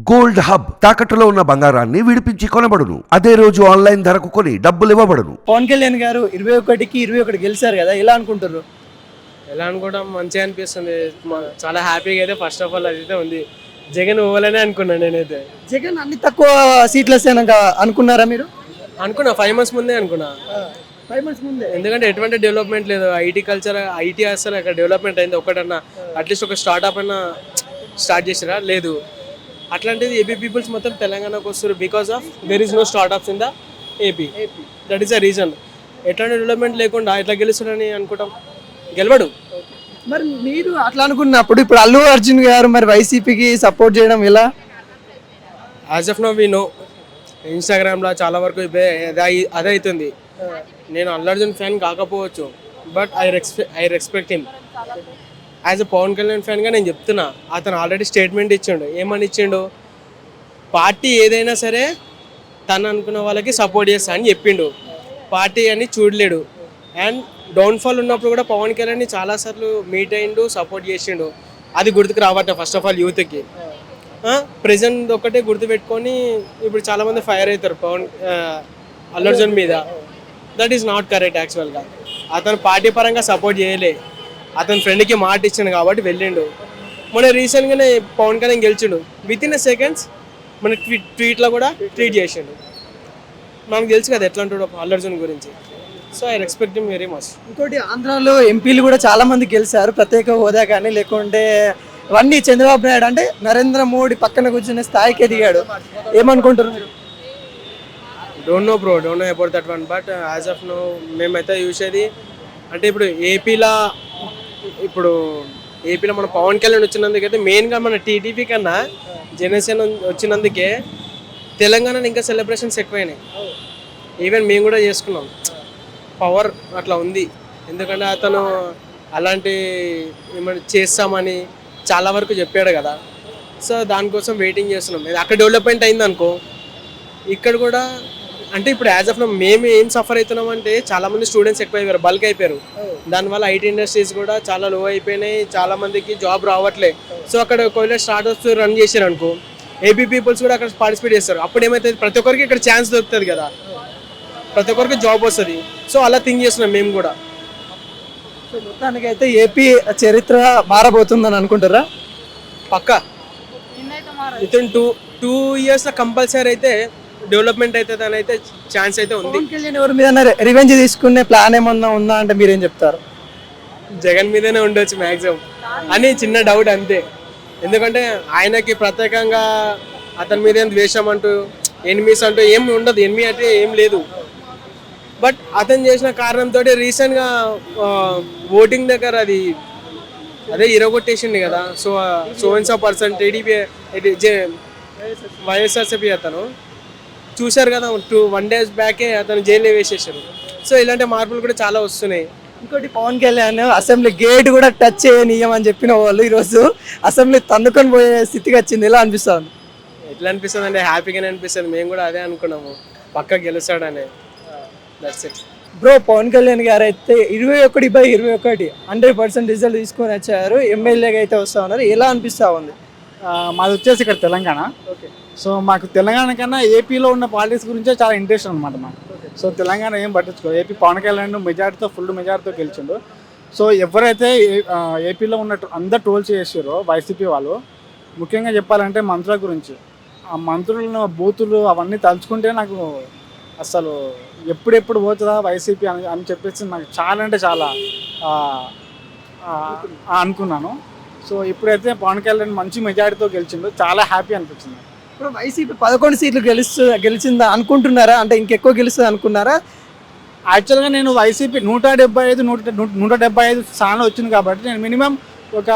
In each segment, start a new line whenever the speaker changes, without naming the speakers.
Gold hub తాకట్టులో ఉన్న బంగారాన్ని విడిపించి కొనబడును. అదే రోజు ఆన్లైన్ ధరకు కొని డబ్బులు ఇవ్వబడును.
పవన్ కళ్యాణ్ గారు ఇరవై ఒకటికి ఇరవై ఒకటి గెలిచారు కదా ఎలా అనుకుంటారు
ఎలా అనుకోవడం మంచిగా అనిపిస్తుంది. మ- చాలా హ్యాపీగా అయితే ఫస్ట్ ఆఫ్ ఆల్ అదైతే ఉంది. జగన్ పోవాలనే అనుకున్నాను నేనైతే.
జగన్ అన్ని తక్కువ సీట్లు వస్తాయనక అనుకున్నారా మీరు?
అనుకున్నా ఫైవ్ మంత్స్ ముందే అనుకున్నా.
ఫైవ్ మంత్స్ ముందే.
ఎందుకంటే ఎటువంటి డెవలప్మెంట్ లేదు. ఐటీ కల్చర్ ఐటీ అసలు అక్కడ డెవలప్మెంట్ అయింది ఒకటన్నా అట్లీస్ట్ ఒక స్టార్ట్అప్ అన్నా స్టార్ట్ చేసిరా? లేదు. అట్లాంటిది ఏపీ పీపుల్స్ మొత్తం తెలంగాణకు వస్తారు because of there is no startups in the AP that is the reason ఎట్లాంటి డెవలప్మెంట్ లేకుండా ఎట్లా గెలుస్తాడని అనుకుంటాం. గెలవడు.
మరి మీరు అట్లా అనుకున్నప్పుడు ఇప్పుడు అల్లు అర్జున్ గారు మరి వైసీపీకి సపోర్ట్ చేయడం ఎలా?
As of no we know ఇన్స్టాగ్రామ్లో చాలా వరకు అదే అవుతుంది. నేను అల్లు అర్జున్ ఫ్యాన్ కాకపోవచ్చు but I respect I respect him as a Pawan Kalyan ఫ్యాన్గా నేను చెప్తున్నా అతను ఆల్రెడీ స్టేట్మెంట్ ఇచ్చిండు. ఏమని ఇచ్చిండు? పార్టీ ఏదైనా సరే తను అనుకున్న వాళ్ళకి సపోర్ట్ చేస్తా అని చెప్పిండు. పార్టీ అని చూడలేడు. అండ్ డౌన్ఫాల్ ఉన్నప్పుడు కూడా పవన్ కళ్యాణ్ని చాలాసార్లు మీట్ అయిండు సపోర్ట్ చేసిండు. అది గుర్తుకు రావట్లే ఫస్ట్ ఆఫ్ ఆల్ యూత్కి. ప్రజెంట్ ఒకటే గుర్తుపెట్టుకొని ఇప్పుడు చాలామంది ఫైర్ అవుతారు పవన్ అల్లర్జున్ అర్జున్ మీద. దట్ ఈస్ నాట్ కరెక్ట్ యాక్చువల్గా అతను పార్టీ పరంగా సపోర్ట్ చేయలే. అతని ఫ్రెండ్కి మాట ఇచ్చాను కాబట్టి వెళ్ళిండు. మొన్న రీసెంట్గానే పవన్ కళ్యాణ్ గెలిచిండు. విత్ ఇన్ అ సెకండ్స్ మన ట్వీట్ ట్వీట్లో కూడా ట్వీట్ చేసిండు. మనకు తెలుసు కదా ఎట్లా అంటాడు అల్లు అర్జున్ గురించి. So I respect very much
ఇంకోటి ఆంధ్రాలో ఎంపీలు కూడా చాలా మంది గెలిచారు. ప్రత్యేక హోదా కానీ లేకుంటే ఇవన్నీ చంద్రబాబు నాయుడు అంటే నరేంద్ర మోడీ పక్కన కూర్చునే స్థాయికి ఎదిగాడు. ఏమనుకుంటారు మీరు?
Don't know bro don't know about that one but as of no మేమైతే చూసేది అంటే ఇప్పుడు ఏపీలో ఇప్పుడు ఏపీలో మన పవన్ కళ్యాణ్ వచ్చినందుకైతే మెయిన్గా మన టీడీపీ కన్నా జనసేన వచ్చినందుకే తెలంగాణలో ఇంకా సెలబ్రేషన్స్ ఎక్కువైనాయి. ఈవెన్ మేము కూడా చేసుకున్నాం. పవర్ అట్లా ఉంది. ఎందుకంటే అతను అలాంటి ఏమైనా చేస్తామని చాలా వరకు చెప్పాడు కదా. సో దానికోసం వెయిటింగ్ చేస్తున్నాం. అక్కడ డెవలప్మెంట్ అయింది అనుకో ఇక్కడ కూడా అంటే ఇప్పుడు యాజ్ ఆఫ్ మేము ఏం సఫర్ అవుతున్నాం అంటే చాలా మంది స్టూడెంట్స్ ఎక్కువ అయిపోయారు. బల్క్ అయిపోయారు దానివల్ల ఐటీ ఇండస్ట్రీస్ కూడా చాలా లో అయిపోయినాయి చాలా మందికి జాబ్ రావట్లే. సో అక్కడ ఒకవేళ స్టార్ట్అప్స్ రన్ చేశారు అనుకో ఏపీ పీపుల్స్ కూడా అక్కడ పార్టిసిపేట్ చేస్తారు. అప్పుడు ఏమైతుంది? ప్రతి ఒక్కరికి ఇక్కడ ఛాన్స్ దొరుకుతుంది కదా. ప్రతి ఒక్కరికి జాబ్ వస్తుంది. సో అలా థింక్ చేస్తున్నాం మేము కూడా.
సో మొత్తానికి అయితే ఏపీ చరిత్ర మారబోతుందని అనుకుంటారా
పక్క? విత్ ఇన్ టూ టూ ఇయర్స్లో కంపల్సరీ అయితే డెవలప్మెంట్ అని అయితే ఛాన్స్ అయితే ఉంది.
పవన్ కళ్యాణ్ ఎవరి మీద రివెంజ్ తీసుకునే ప్లాన్ ఏమన్నా ఉందా అంటే మీరేం చెప్తారు?
జగన్ మీదనే ఉండొచ్చు మ్యాక్సిమం అని చిన్న డౌట్ అంతే. ఎందుకంటే ఆయనకి ప్రత్యేకంగా అతని మీద ద్వేషం అంటూ ఎనిమీస్ అంటూ ఏం ఉండదు. ఎనిమి అంటే ఏం లేదు. బట్ అతను చేసిన కారణంతో రీసెంట్గా ఓటింగ్ దగ్గర అది అదే ఇరగొట్టేసింది కదా. సో సోవెన్స్ పర్సన్ టీడీపీ వైఎస్ఆర్సీపీ అతను. చూశారు కదా టూ వన్ డేస్ బ్యాకే అతను జైల్లో వేసేసారు. సో ఇలాంటి మార్పులు కూడా చాలా వస్తున్నాయి.
ఇంకోటి పవన్ కళ్యాణ్ అసెంబ్లీ గేట్ కూడా టచ్ చేయనీయం అని చెప్పిన వాళ్ళు ఈరోజు అసెంబ్లీ తన్నుకొని పోయే స్థితికి వచ్చింది. ఎలా అనిపిస్తుంది?
ఎట్లా అనిపిస్తుంది అంటే హ్యాపీగానే అనిపిస్తుంది. మేము కూడా అదే అనుకున్నాము. పక్క గెలుస్తాడని. That's it
bro Pawan Kalyan గారు అయితే ఇరవై ఒకటి బై ఇరవై ఒకటి హండ్రెడ్ పర్సెంట్ రిజల్ట్ తీసుకొని వచ్చారు. ఎమ్మెల్యేగా అయితే వస్తా ఉన్నారు. ఎలా అనిపిస్తా ఉంది?
మాది వచ్చేసి ఇక్కడ తెలంగాణ.
ఓకే
సో మాకు తెలంగాణ కన్నా ఏపీలో ఉన్న పాలిటిక్స్ గురించే చాలా ఇంట్రెస్ట్ అనమాట మాకు. సో తెలంగాణ ఏం పట్టించుకో ఏపీ పవన్ కళ్యాణ్ మెజార్టీతో ఫుల్ మెజార్టీతో గెలిచిండు. సో ఎవరైతే ఏపీలో ఉన్న అందరు ట్రోల్స్ చేసారో వైసీపీ వాళ్ళు ముఖ్యంగా చెప్పాలంటే మంత్రుల గురించి. ఆ మంత్రులను బూతులు అవన్నీ తలుచుకుంటే నాకు అసలు ఎప్పుడెప్పుడు పోతుందా వైసీపీ అని అని చెప్పేసి నాకు చాలా అంటే చాలా అనుకున్నాను. సో ఇప్పుడైతే పవన్ కళ్యాణ్ మంచి మెజారిటీతో గెలిచిండు. చాలా హ్యాపీ అనిపించింది.
ఇప్పుడు వైసీపీ పదకొండు సీట్లు గెలుస్తు గెలిచిందా అనుకుంటున్నారా? అంటే ఇంకెక్కువ గెలుస్తుంది అనుకున్నారా?
యాక్చువల్గా నేను వైసీపీ నూట డెబ్బై ఐదు నూట నూట డెబ్బై ఐదు స్థానాలు వచ్చింది కాబట్టి నేను మినిమం ఒక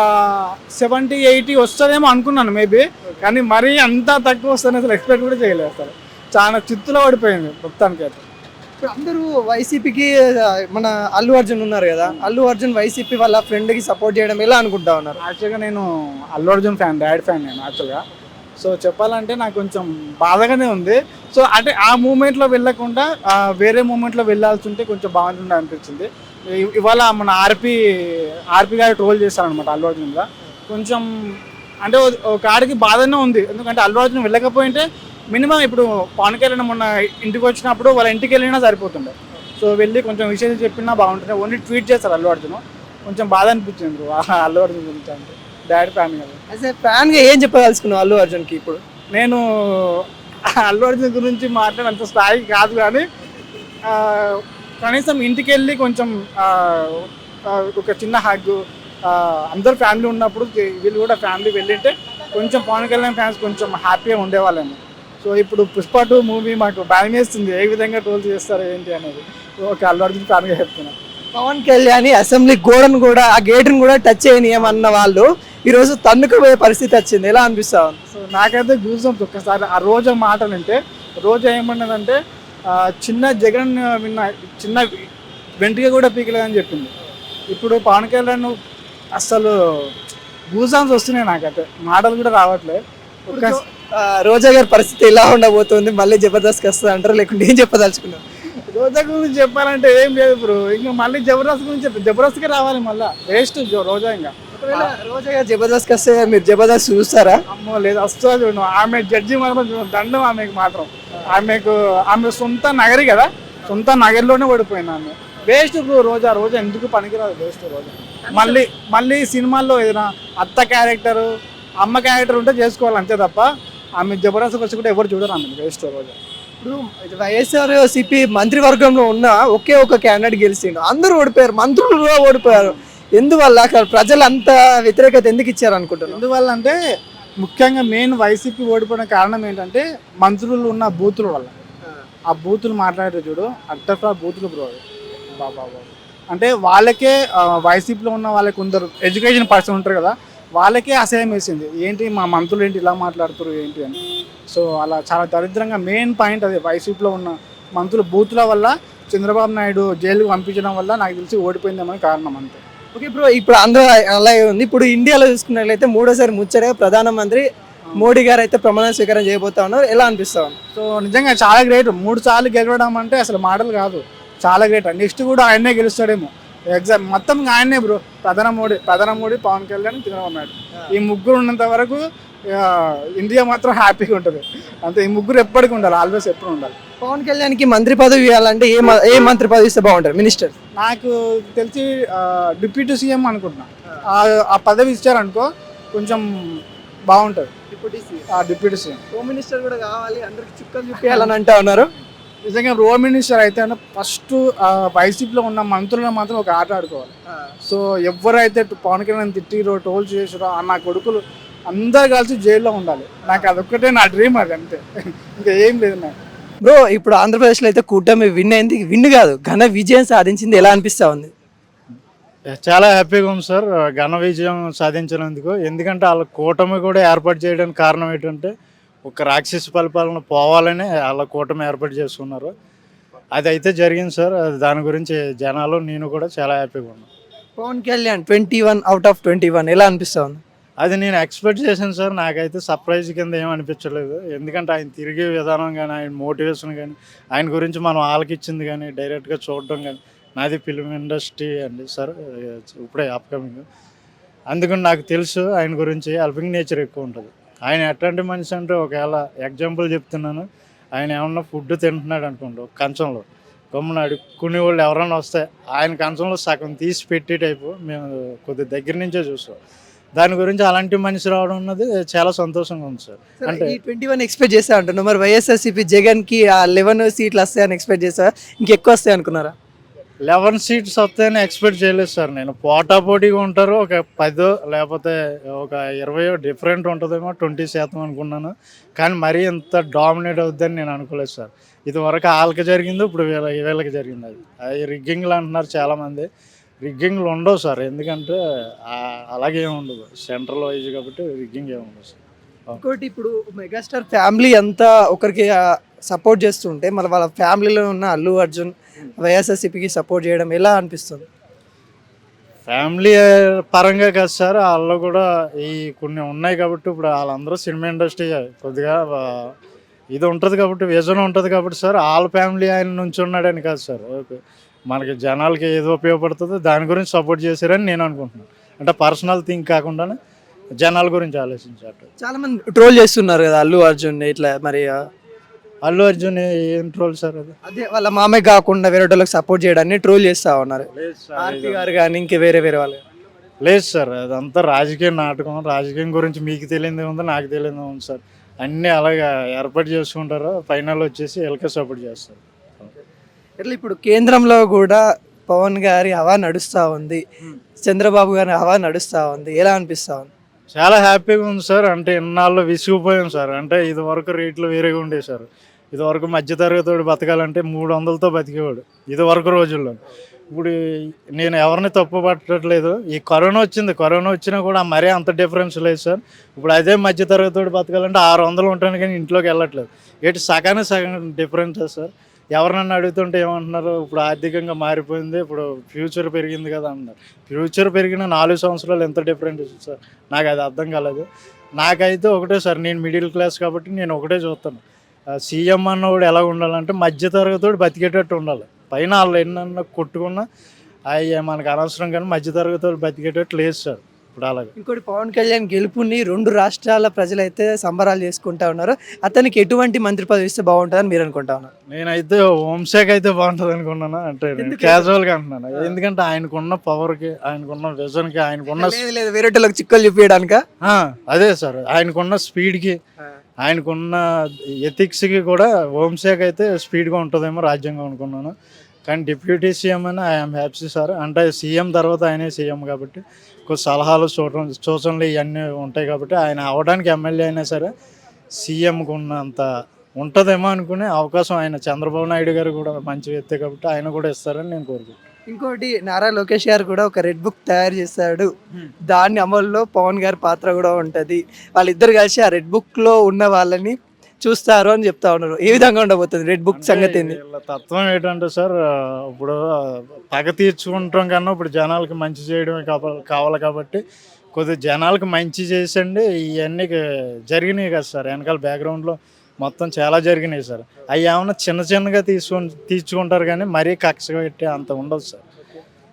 సెవెంటీ ఎయిటీ వస్తుందేమో అనుకున్నాను మేబీ. కానీ మరీ అంత తక్కువ వస్తుందని అసలు ఎక్స్పెక్ట్ కూడా చేయలేదు అసలు. చాలా చిత్తులో పడిపోయింది మొత్తానికి అయితే.
ఇప్పుడు అందరూ వైసీపీకి మన అల్లు అర్జున్ ఉన్నారు కదా. అల్లు అర్జున్ వైసీపీ వాళ్ళ ఫ్రెండ్కి సపోర్ట్ చేయడం ఎలా అనుకుంటా ఉన్నారు?
యాక్చువల్గా నేను Allu Arjun fan dad fan నేను యాక్చువల్గా. సో చెప్పాలంటే నాకు కొంచెం బాధగానే ఉంది. సో అంటే ఆ మూమెంట్లో వెళ్ళకుండా వేరే మూమెంట్లో వెళ్ళాల్సి ఉంటే కొంచెం బాగుంటుండే అనిపించింది. ఇవాళ మన ఆర్పి ఆర్పి గారు ట్రోల్ చేశారనమాట అల్లు అర్జున్గా కొంచెం అంటే ఒక ఆడికి బాధనే ఉంది. ఎందుకంటే అల్లు అర్జున్ వెళ్ళకపోయింటే మినిమం ఇప్పుడు పవన్ కళ్యాణ్ మొన్న ఇంటికి వచ్చినప్పుడు వాళ్ళ ఇంటికి వెళ్ళినా సరిపోతుండే. సో వెళ్ళి కొంచెం విషయాలు చెప్పినా బాగుంటుంది ఓన్లీ ట్వీట్ చేస్తారు అల్లు అర్జున్. కొంచెం బాధ అనిపించింది అల్లు అర్జున్ గురించి అంటే. డాడీ ఫ్యాన్ కదా.
యాజ్ ఏ చెప్పదలుచుకున్నావు అల్లు అర్జున్కి ఇప్పుడు?
నేను అల్లు అర్జున్ గురించి మాట్లాడేంత స్థాయి కాదు కానీ కనీసం ఇంటికి వెళ్ళి కొంచెం ఒక చిన్న హగ్ అందరు ఫ్యామిలీ ఉన్నప్పుడు వీళ్ళు కూడా ఫ్యామిలీ వెళ్ళింటే కొంచెం పవన్ కళ్యాణ్ ఫ్యాన్స్ కొంచెం హ్యాపీగా ఉండేవాళ్ళేమో సో ఇప్పుడు పుష్ప టూ మూవీ మాకు భయం వేస్తుంది ఏ విధంగా ట్రోల్ చేస్తారు ఏంటి అనేది ఒక అల్లు అర్జున్ ఫ్యాన్గా చెప్తున్నాను
పవన్ కళ్యాణ్ అసెంబ్లీ గోడను కూడా ఆ గేటును కూడా టచ్ చేయనియమన్న వాళ్ళు ఈ రోజు తన్నుకుపోయే పరిస్థితి వచ్చింది. ఎలా అనిపిస్తా ఉంది?
సో నాకైతే గూజం ఒక్కసారి. ఆ రోజు మాటలు వింటే రోజు ఏమన్నదంటే చిన్న జగన్ విన్న చిన్న వెంట్రుక కూడా పీకలేదని చెప్పింది. ఇప్పుడు పవన్ కళ్యాణ్ అసలు గూజామ్స్ వస్తున్నాయి నాకైతే. మాటలు కూడా రావట్లే.
రోజా గారి పరిస్థితి ఎలా ఉండబోతుంది? మళ్ళీ జబర్దస్త్ వస్తుంది అంటారు? లేకుంటే ఏం చెప్పదలుచుకున్నారు
రోజా గురించి చెప్పాలంటే ఏం లేదు బ్రో. ఇంకా మళ్ళీ జబర్దస్త్ గురించి చెప్ప- జబర్దస్త్కే రావాలి మళ్ళీ. వేస్ట్ రోజా ఇంకా.
ఒకవేళ రోజా జబర్దస్త్ వస్తే మీరు జబర్దస్త్ చూస్తారా?
అమ్మో లేదు. అస్సలు చూడను. ఆమె జడ్జి మాత్రం చూడను. దండం ఆమెకు మాత్రం. ఆమెకు ఆమె సొంత నగరి కదా. సొంత నగరిలోనే ఓడిపోయింది ఆమె. వేస్ట్ బ్రో రోజా రోజా ఎందుకు పనికిరాదు? వేస్ట్ రోజా. మళ్ళీ మళ్ళీ సినిమాల్లో ఏదైనా అత్త క్యారెక్టర్ అమ్మ క్యారెక్టర్ ఉంటే చేసుకోవాలి అంతే తప్ప ఆమె జబర్దస్త్ వచ్చి కూడా ఎవరు చూడరు ఆమె వేస్ట్ రోజా.
ఇప్పుడు వైఎస్ఆర్ సిపి మంత్రివర్గంలో ఉన్న ఒకే ఒక క్యాండిడేట్ గెలిచిండు. అందరూ ఓడిపోయారు. మంత్రులు కూడా ఓడిపోయారు. ఎందువల్ల అక్కడ ప్రజలు అంత వ్యతిరేకత ఎందుకు ఇచ్చారు అనుకుంటున్నారు
ఎందువల్ల అంటే ముఖ్యంగా మెయిన్ వైసీపీ ఓడిపోయిన కారణం ఏంటంటే మంత్రులు ఉన్న బూతుల వల్ల. ఆ బూతులు మాట్లాడారు చూడు అట్టఫ్రా బూతులు బ్రో బాబా అంటే వాళ్ళకే వైసీపీలో ఉన్న వాళ్ళకి కొందరు ఎడ్యుకేషన్ పర్సన్ ఉంటారు కదా వాళ్ళకే అసహ్యం వేసింది. ఏంటి మా మంత్రులు ఏంటి ఇలా మాట్లాడుతారు ఏంటి అని. సో అలా చాలా దరిద్రంగా మెయిన్ పాయింట్ అది వైసీపీలో ఉన్న మంత్రులు బూతుల వల్ల చంద్రబాబు నాయుడు జైలుకు పంపించడం వల్ల నాకు తెలిసి ఓడిపోయిందేమని కారణం అంతే.
ఓకే ఇప్పుడు ఇప్పుడు ఆంధ్ర అలాగే ఉంది. ఇప్పుడు ఇండియాలో చూసుకున్నట్లయితే మూడోసారి ముచ్చటగా ప్రధానమంత్రి మోడీ గారు అయితే ప్రమాణ స్వీకారం చేయబోతా ఉన్నారు. ఎలా అనిపిస్తా
సో నిజంగా చాలా గ్రేట్ మూడు సార్లు గెలవడం అంటే అసలు మాటలు కాదు. చాలా గ్రేట్ నెక్స్ట్ కూడా ఆయనే గెలుస్తాడేమో. ఎగ్జామ్ మొత్తం ఆయనే బ్రో ప్రధాన మోడీ ప్రధాన మోడీ పవన్ కళ్యాణ్ చంద్రబాబు నాయుడు. ఈ ముగ్గురు ఉన్నంత వరకు ఇండియా మాత్రం హ్యాపీగా ఉంటుంది. అంతే ఈ ముగ్గురు ఎప్పటికీ ఉండాలి ఆల్వేస్ ఎప్పుడు ఉండాలి.
పవన్ కళ్యాణ్కి మంత్రి పదవి ఇవ్వాలంటే ఏ మ- ఏ మంత్రి పదవి ఇస్తే బాగుంటారు మినిస్టర్
నాకు తెలిసి డిప్యూటీ సీఎం అనుకుంటున్నా. ఆ- ఆ పదవి ఇచ్చారనుకో కొంచెం బాగుంటుంది. ఆ డిప్యూటీ సీఎం.
హోమ్ మినిస్టర్ కూడా కావాలి అందరికి చుక్కలు చూపించాలని అంటా ఉన్నారు.
నిజంగా రో మినిస్టర్ అయితే ఫస్ట్ వైసీపీలో ఉన్న మంత్రులను మాత్రం ఒక ఆట ఆడుకోవాలి. సో ఎవరైతే పవన్ కళ్యాణ్ తిట్టిరో టోల్ చేసిరో ఆ నా కొడుకులు అందరు కలిసి జైల్లో ఉండాలి. నాకు అదొక్కటే నా డ్రీమ్ అది అంతే. ఇంకా ఏం లేదు నాకు.
బ్రో ఇప్పుడు ఆంధ్రప్రదేశ్లో అయితే కూటమి విన్ అయింది. విన్ కాదు ఘన విజయం సాధించింది ఎలా అనిపిస్తా ఉంది?
చాలా హ్యాపీగా ఉంది సార్. ఘన విజయం సాధించినందుకు. ఎందుకంటే వాళ్ళ కూటమి కూడా ఏర్పాటు చేయడానికి కారణం ఏంటంటే ఒక రాక్షస పరిపాలన పోవాలని వాళ్ళ కూటమి ఏర్పాటు చేసుకున్నారు. అది అయితే జరిగింది సార్. అది దాని గురించి జనాలు నేను కూడా చాలా హ్యాపీగా ఉన్నాను
Pawan Kalyan twenty one out of twenty one ఎలా అనిపిస్తా ఉంది?
అది నేను ఎక్స్పెక్ట్ చేశాను సార్. నాకైతే సర్ప్రైజ్ కింద ఏం అనిపించలేదు. ఎందుకంటే ఆయన తిరిగే విధానం కానీ ఆయన మోటివేషన్ కానీ ఆయన గురించి మనం ఆలకిచ్చింది కానీ డైరెక్ట్గా చూడడం కానీ నాది ఫిల్మ్ ఇండస్ట్రీ అండి సార్. ఇప్పుడే అప్కమింగ్ అందుకని నాకు తెలుసు ఆయన గురించి హెల్పింగ్ నేచర్ ఎక్కువ ఉంటుంది. ఆయన ఎట్లాంటి మనిషి అంటే ఒకవేళ ఎగ్జాంపుల్ చెప్తున్నాను. ఆయన ఏమన్నా ఫుడ్ తింటున్నాడు అనుకోండి కంచంలో గమ్మున అడుక్కునే వాళ్ళు ఎవరైనా వస్తే ఆయన కంచంలో సగం తీసి పెట్టి టైపు మేము కొద్ది దగ్గర నుంచే చూస్తాం. దాని గురించి అలాంటి మనిషి రావడం అన్నది చాలా సంతోషంగా ఉంది సార్. అంటే
ట్వంటీ వన్ ఎక్స్పెక్ట్ చేస్తా అంటున్నా మరి వైఎస్ఆర్సీపీ జగన్కి ఆ లెవెన్ సీట్లు వస్తాయని ఎక్స్పెక్ట్ చేస్తా ఇంకెక్కువ వస్తాయి అనుకున్నారా?
లెవెన్ సీట్స్ వస్తాయని ఎక్స్పెక్ట్ చేయలేదు సార్ నేను. పోటాపోటీగా ఉంటారు. ఒక పదో లేకపోతే ఒక ఇరవై డిఫరెంట్ ఉంటుందేమో ట్వంటీ శాతం అనుకున్నాను. కానీ మరీ ఇంత డామినేట్ అవుద్దని నేను అనుకోలేదు సార్. ఇది వరకు వాళ్ళకి జరిగింది ఇప్పుడు వీళ్ళ వీళ్ళకి జరిగింది అది. రిగ్గింగ్లు అంటున్నారు చాలామంది. రిగ్గింగ్లు ఉండవు సార్. ఎందుకంటే అలాగే ఉండదు సెంట్రల్ వైజ్ కాబట్టి రిగ్గింగ్ ఏమి ఉండదు సార్.
ఇంకోటి ఇప్పుడు మెగాస్టార్ ఫ్యామిలీ అంతా ఒకరికి సపోర్ట్ చేస్తుంటే మరి వాళ్ళ ఫ్యామిలీలో ఉన్న అల్లు అర్జున్ వైఎస్ఆర్సీపీకి సపోర్ట్ చేయడం ఎలా అనిపిస్తుంది?
ఫ్యామిలీ పరంగా కాదు సార్. వాళ్ళు కూడా ఈ కొన్ని ఉన్నాయి కాబట్టి ఇప్పుడు వాళ్ళందరూ సినిమా ఇండస్ట్రీ కొద్దిగా ఇది ఉంటుంది కాబట్టి విజన్ ఉంటుంది కాబట్టి సార్. వాళ్ళ ఫ్యామిలీ ఆయన నుంచి ఉన్నాడని కాదు సార్. ఓకే. మనకి జనాలకి ఏదో ఉపయోగపడుతుందో దాని గురించి సపోర్ట్ చేశారని నేను అనుకుంటున్నాను. అంటే పర్సనల్ థింక్ కాకుండా జనాల గురించి ఆలోచించారు
చాలా మంది ట్రోల్ చేస్తున్నారు కదా అల్లు అర్జున్ ఇట్లా మరి
అల్లు అర్జున్ ఏం ట్రోల్ సార్ అది?
అదే వాళ్ళ మామయ్య కాకుండా వేరే వాళ్ళకి సపోర్ట్ చేయడాన్ని ట్రోల్ చేస్తా ఉన్నారు. ఆర్పి గారు కానీ ఇంక వేరే వేరే వాళ్ళు.
లేదు సార్ అదంతా రాజకీయ నాటకం. రాజకీయం గురించి మీకు తెలియదు ఉంది నాకు తెలియదు ఉంది సార్. అన్నీ అలాగా ఏర్పాటు చేసుకుంటారు ఫైనల్ వచ్చేసి ఎల్కే సపోర్ట్ చేస్తారు.
ఇట్లా ఇప్పుడు కేంద్రంలో కూడా పవన్ గారి హవా నడుస్తూ ఉంది. చంద్రబాబు గారి హవా నడుస్తూ ఉంది. ఎలా అనిపిస్తా ఉంది?
చాలా హ్యాపీగా ఉంది సార్. అంటే ఇన్నాళ్ళు విసిగిపోయాం సార్. అంటే ఇది వరకు రేట్లు వేరేగా ఉండేవి సార్. ఇది వరకు మధ్యతరగతివాడు బతకాలంటే మూడు వందలతో బతికేవాడు. ఇది వరకు రోజుల్లో. ఇప్పుడు నేను ఎవరిని తప్పు పట్టట్లేదు. ఈ కరోనా వచ్చింది. కరోనా వచ్చినా కూడా మరీ అంత డిఫరెన్స్ లేదు సార్. ఇప్పుడు అదే మధ్యతరగతివాడు బతకాలంటే ఆరు వందలు ఉంటాను కానీ ఇంట్లోకి వెళ్ళట్లేదు. ఏంటి సగానే సగం డిఫరెన్స్ సార్? ఎవరినన్నా అడుగుతుంటే ఏమంటున్నారు? ఇప్పుడు ఆర్థికంగా మారిపోయింది ఇప్పుడు ఫ్యూచర్ పెరిగింది కదా అన్నారు ఫ్యూచర్ పెరిగిన నాలుగు సంవత్సరాలు ఎంత డిఫరెంట్ సార్? నాకు అది అర్థం కాలేదు. నాకైతే ఒకటే సార్ నేను మిడిల్ క్లాస్ కాబట్టి నేను ఒకటే చూస్తాను. సీఎం అన్నవాడు ఎలా ఉండాలంటే మధ్యతరగతి బతికేటట్టు ఉండాలి. పైన వాళ్ళు ఎన్నన్నా కొట్టుకున్నా అవి మనకు అనవసరం కానీ మధ్యతరగతి బతికేటట్టు లేదు సార్. ఇప్పుడు అలాగే.
ఇంకోటి పవన్ కళ్యాణ్ గెలుపుని రెండు రాష్ట్రాల ప్రజలైతే సంబరాలు చేసుకుంటా ఉన్నారు. అతనికి ఎటువంటి మంత్రి పదవి ఇస్తే బాగుంటుందని మీరు అనుకుంటా ఉన్నారు?
నేనైతే హోంశాఖ అయితే బాగుంటుంది అనుకున్నాను అంటే నేను క్యాజువల్గా అంటున్నాను. ఎందుకంటే ఆయనకున్న పవర్కి ఆయనకున్న విజన్కి ఆయనకున్న
లేదు లేదు వేరే వాళ్ళకి చిక్కలు చూపించడానిక?
ఆ, అదే సార్. ఆయనకున్న స్పీడ్కి ఆయనకున్న ఎథిక్స్కి కూడా హోంశాఖ అయితే స్పీడ్గా ఉంటుందేమో రాజ్యాంగం అనుకున్నాను. కానీ డిప్యూటీ సీఎం అని ఐఎమ్ హ్యాపీ సార్ అంటే సీఎం తర్వాత ఆయనే సీఎం కాబట్టి కొన్ని సలహాలు చూడడం సూచనలు ఇవన్నీ ఉంటాయి కాబట్టి ఆయన అవడానికి ఎమ్మెల్యే అయినా సరే సీఎంకు ఉన్నంత ఉంటుందేమో అనుకునే అవకాశం ఆయన. చంద్రబాబు నాయుడు గారు కూడా మంచి వ్యక్తి కాబట్టి ఆయన కూడా ఇస్తారని నేను కోరుకుంటున్నాను.
ఇంకోటి నారా లోకేష్ గారు కూడా ఒక రెడ్ బుక్ తయారు చేశాడు. దాని అమల్లో పవన్ గారి పాత్ర కూడా ఉంటుంది. వాళ్ళిద్దరు కలిసి ఆ రెడ్ బుక్లో ఉన్న వాళ్ళని చూస్తారు అని చెప్తా ఉన్నారు. ఏ విధంగా ఉండబోతుంది రెడ్ బుక్ సంగతి ఏంది?
వీళ్ళ తత్వం ఏంటంటే సార్ ఇప్పుడు పగ తీర్చుకుంటాం కన్నా ఇప్పుడు జనాలకి మంచి చేయడమే కావాలి కావాలి కాబట్టి కొద్దిగా జనాలకి మంచి చేసండి. ఇవన్నీ జరిగినాయి కదా సార్. వెనకాల బ్యాక్గ్రౌండ్లో మొత్తం చాలా జరిగినాయి సార్. అవి ఏమన్నా చిన్న చిన్నగా తీసుకొని తీర్చుకుంటారు కానీ మరీ కక్ష పెట్టి అంత ఉండదు సార్.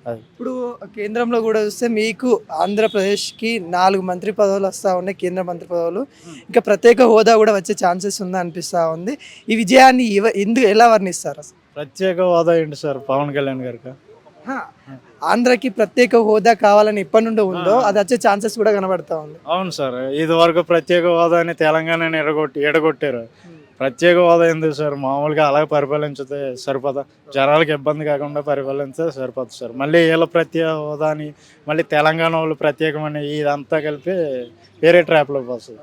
ఇప్పుడు కేంద్రంలో కూడా చూస్తే మీకు ఆంధ్రప్రదేశ్కి నాలుగు మంత్రి పదవులు వస్తూ ఉన్నాయి కేంద్ర మంత్రి పదవులు. ఇంకా ప్రత్యేక హోదా కూడా వచ్చే ఛాన్సెస్ ఉందా అనిపిస్తూ ఉంది. ఈ విజయాన్ని ఇవ- ఎందుకు ఎలా వర్ణిస్తారు అసలు?
ప్రత్యేక హోదా ఏంటి సార్ పవన్ కళ్యాణ్ గారికి?
ఆంధ్రకి ప్రత్యేక హోదా కావాలని ఎప్పటి నుండో ఉందో అది వచ్చే ఛాన్సెస్ కూడా కనబడతా ఉంది.
అవును సార్ ఇది వరకు ప్రత్యేక హోదా అని తెలంగాణని ఎడగొట్టి ఎడగొట్టారు. ప్రత్యేక హోదా ఎందుకు సార్? మామూలుగా అలాగే పరిపాలించితే సరిపోదా జనాలకు ఇబ్బంది కాకుండా పరిపాలించితే సరిపోతుంది సార్. మళ్ళీ వీళ్ళ ప్రత్యేక హోదా అని మళ్ళీ తెలంగాణ వాళ్ళు ప్రత్యేకమని ఇదంతా కలిపి వేరే ట్రాప్లోకి వస్తుంది